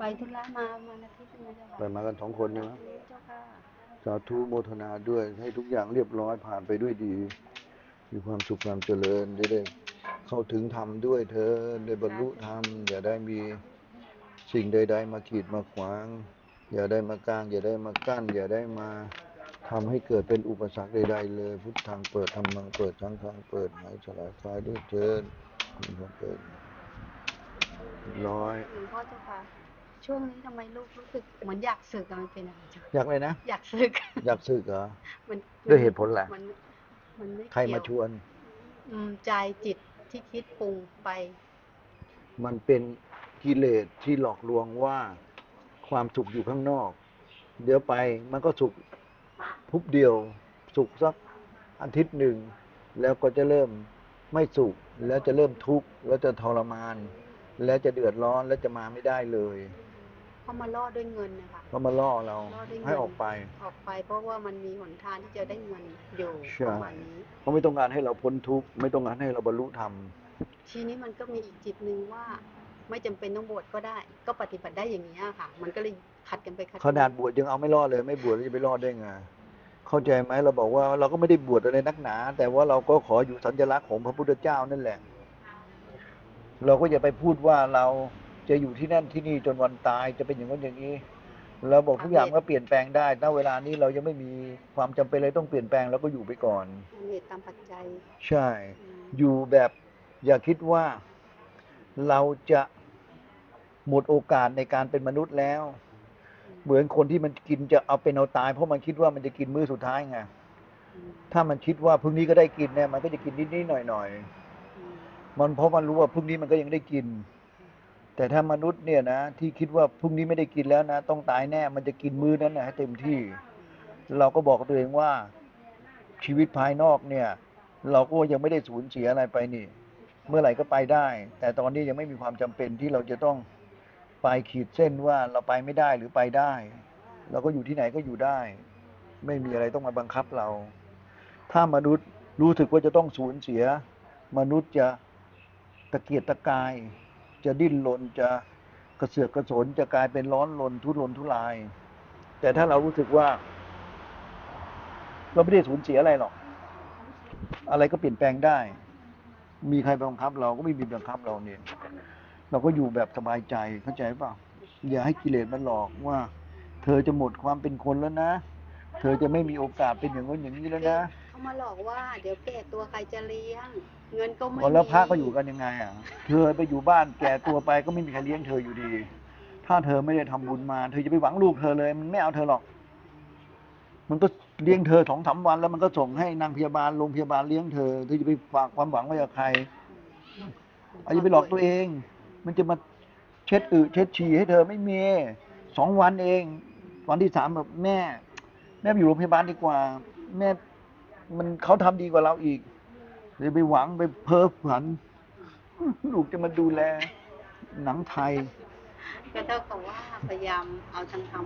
ไปธุระมามาอาทิตย์หนึงนะเจ้าไปค่ะมากันสองคนใช่ไหมเจ้าค่ะสาธุโมทนาด้วยให้ทุกอย่างเรียบร้อยผ่านไปด้วยดี มีความสุขความเจริญได้ได้เข้าถึงธรรมด้วยเธอได้บรรลุธรรมอย่าได้มีสิ่งใด ๆ มาขีดมาขวาง อย่าได้มากลาง อย่าได้มากั้น อย่าได้มาทำให้เกิดเป็นอุปสรรคใดๆเลย พุทธังเปิดธรรมังเปิดทั้งทางเปิดหายสลายคลายด้วยเถิดมีความเปิดเรียบร้อย หลวงพ่อเจ้าค่ะ ช่วงนี้ทำไมลูกรู้สึกเหมือนอยากสึกอะมันเป็นอะไรเจ้าอยากเลยนะ อยากสึก อยากสึกเหรอ มันด้วยเหตุผลอะไร มันมันไม่ใครมาชเกี่ยววน อืมใจจิตที่คิดปรุงไป มันเป็นกิเลสที่หลอกลวงว่าความสุขอยู่ข้างนอก เดี๋ยวไปมันก็สุขพุบเดียว สุขสักอาทิตย์หนึ่ง แล้วก็จะเริ่มไม่สุข แล้วจะเริ่มทุกข์ แล้วจะทรมาน แล้วจะเดือดร้อน แล้วจะมาไม่ได้เลย เขามาล่อด้วยเงินนะคะเขามาล่อเราล่อด้วยเงินให้ออกไป ออกไป เพราะว่ามันมีหนทางที่จะได้เงินอยู่ใช่ ประมาณนี้ เขาไม่ต้องการให้เราพ้นทุกข์ไม่ต้องการให้เราบรรลุธรรมทีนี้มันก็มีอีกจิตหนึ่งว่า ไม่จำเป็นต้องบวชก็ได้ ก็ปฏิบัติได้อย่างนี้ยค่ะ มันก็เลยขัดกันไปขัดกัขนาดบวชยังเอาไม่รอดเลย ไม่บวชแล้วจะไปรอดได้ไงเข้าใจไหมเราบอกว่าเราก็ไม่ได้บวชอะไรนักหนา แต่ว่าเราก็ขออยู่สัญลักษณ์ของพระพุทธเจ้านั่นแหละ เราก็อย่าไปพูดว่าเรา จะอยู่ที่นั่นที่นี่จนวันตายจะเป็นอย่างนั้นอย่างนี้เราบอกทุกอย่างก็เปลี่ยนแปลงได้ณเวลานี้เรายังไม่มีความจำเป็นเลยต้องเปลี่ยนแปลงเราก็อยู่ไปก่อนตามเหตุตามปัจจัย ใช่อืมอยู่แบบอย่าคิดว่าเราจะหมดโอกาสในการเป็นมนุษย์แล้ว เหมือนคนที่มันกินจะเอาเป็นเอาตาย เพราะมันคิดว่ามันจะกินมื้อสุดท้ายไงอืมถ้ามันคิดว่าพรุ่งนี้ก็ได้กินเนี่ยมันก็จะกินนิดๆหน่อยอืมๆมันเพราะมันรู้ว่าพรุ่งนี้มันก็ยังได้กิน แต่ถ้ามนุษย์เนี่ยนะที่คิดว่าพรุ่งนี้ไม่ได้กินแล้วนะ ต้องตายแน่มันจะกินมื้อนั้นนะให้เต็มที่ เราก็บอกตัวเองว่าชีวิตภายนอกเนี่ย เราก็ยังไม่ได้สูญเสียอะไรไปนี่ เมื่อไหร่ก็ไปได้ แต่ตอนนี้ยังไม่มีความจำเป็นที่เราจะต้องไปขีดเส้นว่าเราไปไม่ได้หรือไปได้ เราก็อยู่ที่ไหนก็อยู่ได้ ไม่มีอะไรต้องมาบังคับเรา ถ้ามนุษย์รู้สึกว่าจะต้องสูญเสีย มนุษย์จะตะเกียกตะกาย จะดิ้นรนจะกระเสือกกระสนจะกลายเป็นร้อนรนทุรนทุราย แต่ถ้าเรารู้สึกว่า เราไม่ได้สูญเสียอะไรหรอก อะไรก็เปลี่ยนแปลงได้ มีใครบังคับ เราก็ไม่มีบังคับเราเนี่ย เราก็อยู่แบบสบายใจเข้าใจเปล่าอย่าให้กิเลสมันหลอกว่า เธอจะหมดความเป็นคนแล้วนะเธอจะไม่มีโอกาสเป็นอย่างนู้นอย่างนี้แล้วนะเขามาหลอกว่า เดี๋ยวแก่ตัวใครจะเลี้ยง เงินก็ไม่อ๋อแล้วพระก็อยู่กันยังไงอะ เธอไปอยู่บ้านแก่ตัวไปก็ไม่มีใครเลี้ยงเธออยู่ดี ถ้าเธอไม่ได้ทำบุญมาเธอจะไปหวังลูกเธอเลย มันไม่เอาเธอหรอก มันก็เลี้ยงเธอสองสามวัน แล้วมันก็ส่งให้นางพยาบาลโรงพยาบาลเลี้ยงเธอเธอจะไปฝากความหวังไว้กับใครอาจจะไปหลอกตัวเอง มันจะมาเช็ดอึเช็ดฉี่ให้เธอไม่มีสองวันเอง วันที่สามแบบแม่ แม่อยู่โรงพยาบาลดีกว่า แม่มันเขาทำดีกว่าเราอีก เลยไปหวังไปเพ้อฝันลูกจะมาดูแล หนังไทย ก็เท่ากับว่าพยายามเอาทางธรรม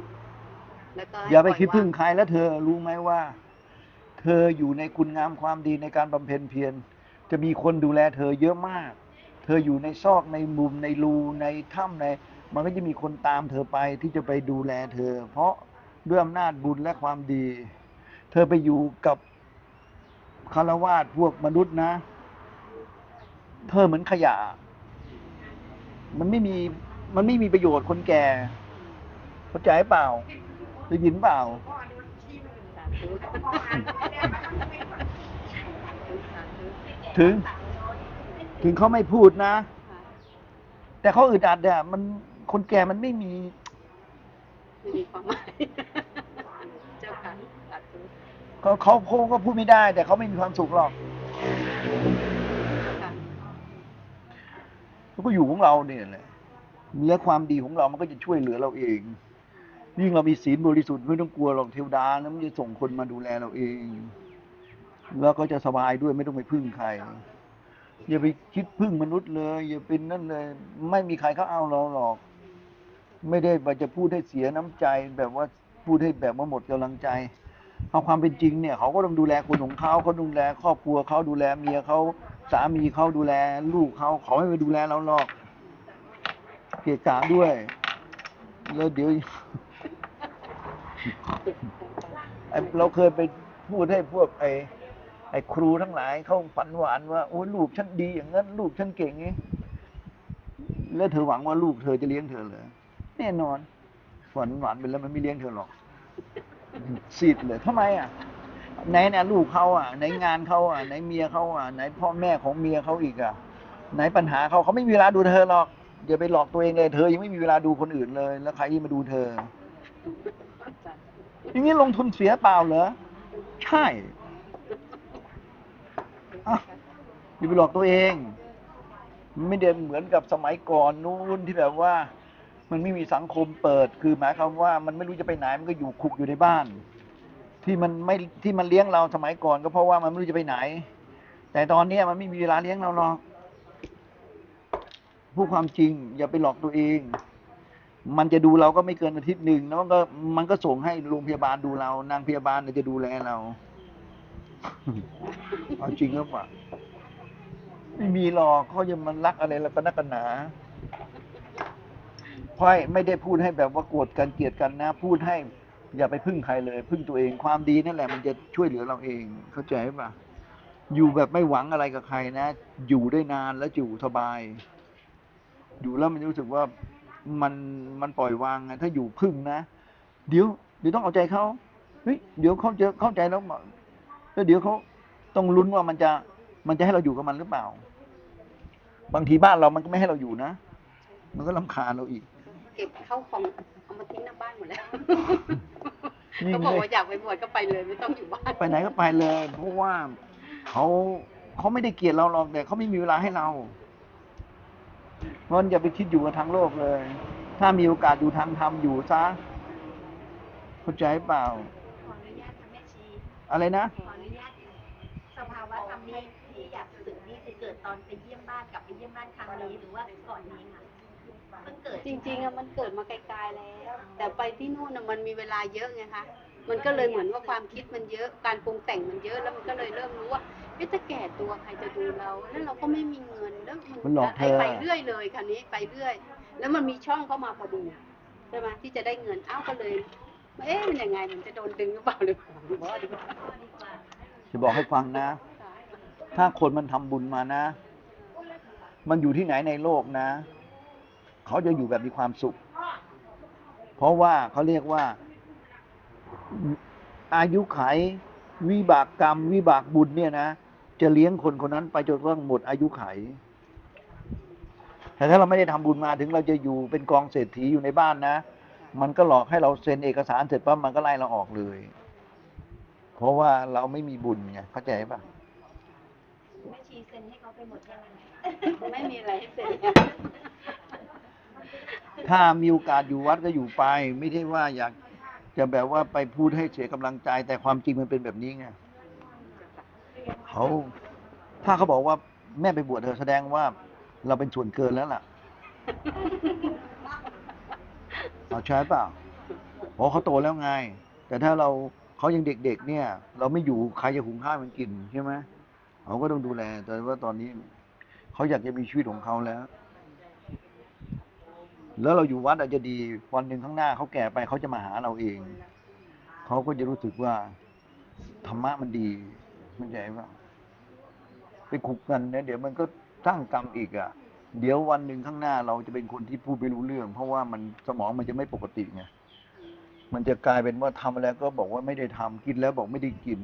แล้วก็ให้อย่าไปปล่คิดพึ่งว่ใครแล้วเธอรู้ไหมว่า เธออยู่ในคุณงามความดีในการบำเพ็ญเพียรจะมีคนดูแล เธอเยอะมาก เธออยู่ในซอกในมุมในรูในถ้ำใน มันก็จะมีคนตามเธอไปที่จะไปดูแลเธอ เพราะด้วยอำนาจบุญและความดี เธอไปอยู่กับ คารวาสพวกมนุษย์นะ เธอเหมือนขยะ มันไม่มี มันไม่มีประโยชน์คนแก่เข้าใจเปล่าได้ยินเปล่า ถึง ถึงเขาไม่พูดนะ แต่เขาอึดอัดเนี่ยมันคนแก่มันไม่มี ไม่มีความหมาย เขาเขาเขาก็พูดไม่ได้ แต่เขาไม่มีความสุขหรอกค่ะเขาก็อยู่ของเราเนี่ยแหละและความดีของเรามันก็จะช่วยเหลือเราเองยิ่งเรามีศีลบริสุทธิ์ไม่ต้องกลัวหรอกเทวดานะมันจะส่งคนมาดูแลเราเอง แล้วก็จะสบายด้วยไม่ต้องไปพึ่งใคร อย่าไปคิดพึ่งมนุษย์เลย อย่าเป็นนั่นเลย ไม่มีใครเขาเอาเราหรอก ไม่ได้ว่าจะพูดให้เสียน้ำใจแบบว่าพูดให้แบบว่าหมดกำลังใจ เอาความเป็นจริงเนี่ยเขาก็ต้องดูแลคนของเขาเขาดูแลครอบครัวเขาดูแลเมียเขาสามีเขาดูแล ลูกเขาเขาไม่ไปดูแลเราหรอกเกะกะด้วย แล้วเดี๋ยวเราเคยไปพูดให้พวกไอ้ไอ้ครูทั้งหลายเขาฝันหวานว่าโอ้ลูกฉันดีอย่างนั้นลูกฉันเก่งนี้แล้วเธอหวังว่าลูกเธอจะเลี้ยงเธอเหรอแน่นอนฝันหวานไปแล้วมันไม่เลี้ยงเธอหรอก สิทธิ์เลยทำไมอะไหนเนี่ยลูกเขาอะไหนงานเขาอะไหนเมียเขาอะไหนพ่อแม่ของเมียเขาอีกอะไหนปัญหาเขาเขาไม่มีเวลาดูเธอหรอกอย่าไปหลอกตัวเองเลยเธอยังไม่มีเวลาดูคนอื่นเลย แล้วใครที่มาดูเธออย่างนี้ลงทุนเสียเปล่าเหรอใช่อะอย่าไปหลอกตัวเอง ไม่ได้เหมือนกับสมัยก่อนนู้นที่แบบว่า มันไม่มีสังคมเปิด คือหมายความว่ามันไม่รู้จะไปไหนมันก็อยู่คุกอยู่ในบ้าน ที่มันไม่ที่มันเลี้ยงเราสมัยก่อนก็เพราะว่ามันไม่รู้จะไปไหน แต่ตอนนี้มันไม่มีเวลาเลี้ยงเราหรอกพูดความจริง อย่าไปหลอกตัวเอง มันจะดูเราก็ไม่เกินอาทิตย์หนึ่งแล้วมันก็มันก็ส่งให้โรงพยาบาลดูเรา นางพยาบาลจะดูแลเราเอาจริงหรือเปล่าไม่มีหรอกเขาจะมันรักอะไรแล้วก็นักกันหนา เพราะไม่ได้พูดให้แบบว่าโกรธกันเกลียดกันนะ พูดให้อย่าไปพึ่งใครเลย พึ่งตัวเองความดีนั่นแหละมันจะช่วยเหลือเราเองเข้าใจป่ะอยู่แบบไม่หวังอะไรกับใครนะ อยู่ได้นานแล้วอยู่สบาย อยู่แล้วมันรู้สึกว่ามันมันปล่อยวางไงถ้าอยู่พึ่งนะ เดี๋ยวเดี๋ยวต้องเอาใจเขาเฮ้ยเดี๋ยวเขาจะเข้าใจแล้วแล้วเดี๋ยวเขาต้องลุ้นว่ามันจะมันจะให้เราอยู่กับมันหรือเปล่า บางทีบ้านเรามันก็ไม่ให้เราอยู่นะ มันก็ลำคาญเราอีก เก็บเข้าของเอามาทิ้งหน้าบ้านหมดแล้วยิ่งเขาบอกเลยว่าอยากไปบวชก็ไปเลยไม่ต้องอยู่บ้านไปไหนก็ไปเลย เพราะว่าเขาเขาไม่ได้เกลียดเราหรอกแต่เขาไม่มีเวลาให้เราเพราะฉะนั้นอย่าไปคิดอยู่กับทางโลกเลย ถ้ามีโอกาสอยู่ทางธรรมอยู่ซะเข้าใจเปล่า ขออนุญาตค่ะแม่ชี อะไรนะ ขออนุญาตสภาวะธรรมนี้ที่อยากสึกนี่คือเกิดตอนไปเยี่ยมบ้านกลับไปเยี่ยมบ้านครั้งนี้หรือว่าก่อนนี้ค่ะ เพิ่งเกิดจริง ๆอะมันเกิดมาไกลๆแล้ว แต่ไปที่นู่นอะมันมีเวลาเยอะไงคะมันก็เลยเหมือนว่าความคิดมันเยอะการปรุงแต่งมันเยอะแล้วมันก็เลยเริ่มรู้ว่าเอ๊ะจะแก่ตัวใครจะดูเราแล้วเราก็ไม่มีเงินแล้วมันหลอกเธอ ไปเรื่อยเลยคันนี้ไปเรื่อย แล้วมันมีช่องเข้ามาพอดีใช่ไหมที่จะได้เงินเอ้าก็เลย เอ๊ะมันยังไงมันจะโดนดึงหรือเปล่าหรือเปล่าบอกว่าดีกว่าจะบอกให้ฟังนะ ถ้าคนมันทำบุญมานะ มันอยู่ที่ไหนในโลกนะ เขาจะอยู่แบบมีความสุข เพราะว่าเขาเรียกว่า อายุไขวิบากกรรม วิบากบุญเนี่ยนะจะเลี้ยงคนคนนั้นไปจนกระทั่งหมดอายุไข แต่ถ้าเราไม่ได้ทำบุญมาถึงเราจะอยู่เป็นกองเศรษฐีอยู่ในบ้านนะ มันก็หลอกให้เราเซ็นเอกสารเสร็จปั๊บมันก็ไล่เราออกเลย เพราะว่าเราไม่มีบุญไงเข้าใจปะแม่ชีเซ็นให้เขาไปหมดยังไงไม่มีอะไรให้เซ็น ถ้ามีโอกาสอยู่วัดก็อยู่ไป ไม่ได้ว่าอยากจะแบบว่าไปพูดให้เสียกำลังใจ แต่ความจริงมันเป็นแบบนี้ไงเขาถ้าเขาบอกว่าแม่ไปบวชเธอแสดงว่าเราเป็นส่วนเกินแล้วล่ะเอาใช่เปล่าเพราะเขาโตแล้วไง แต่ถ้าเราเขายังเด็กๆเนี่ย เราไม่อยู่ใครจะหุงข้าวมันกินใช่ไหมเขาก็ต้องดูแล แต่ว่าตอนนี้เขาอยากจะมีชีวิตของเขาแล้ว แล้วเราอยู่วัดอาจจะดีวันหนึ่งข้างหน้าเขาแก่ไปเขาจะมาหาเราเอง เขาก็จะรู้สึกว่าธรรมะมันดีมันใจว่าไปขุกกันเนี่ยเดี๋ยวมันก็สร้างกรรมอีกอะ เดี๋ยววันหนึ่งข้างหน้าเราจะเป็นคนที่พูดไม่รู้เรื่อง เพราะว่ามันสมองมันจะไม่ปกติไงมันจะกลายเป็นว่าทำแล้วก็บอกว่าไม่ได้ทำกินแล้วบอกไม่ได้กิน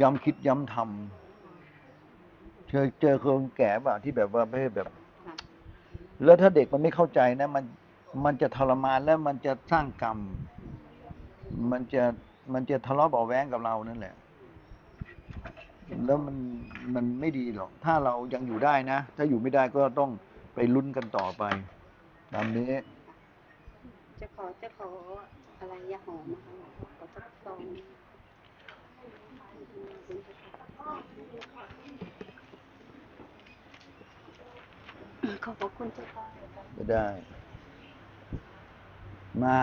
ย้ำคิดย้ำทำเจอเจอคนแก่ป่ะที่แบบว่าไม่แบบ แล้วถ้าเด็กมันไม่เข้าใจนะ มันมันจะทรมานแล้วมันจะสร้างกรรม มันจะมันจะทะเลาะเบาแว้งกับเรานั่นแหละ แล้วมันมันไม่ดีหรอก ถ้าเรายังอยู่ได้นะ ถ้าอยู่ไม่ได้ก็ต้องไปลุ้นกันต่อไปตามนี้ จะขอจะขออะไรยาหอมนะคะขอสักซอง ขอบพระคุณเจ้าค่ะไม่ได้ มา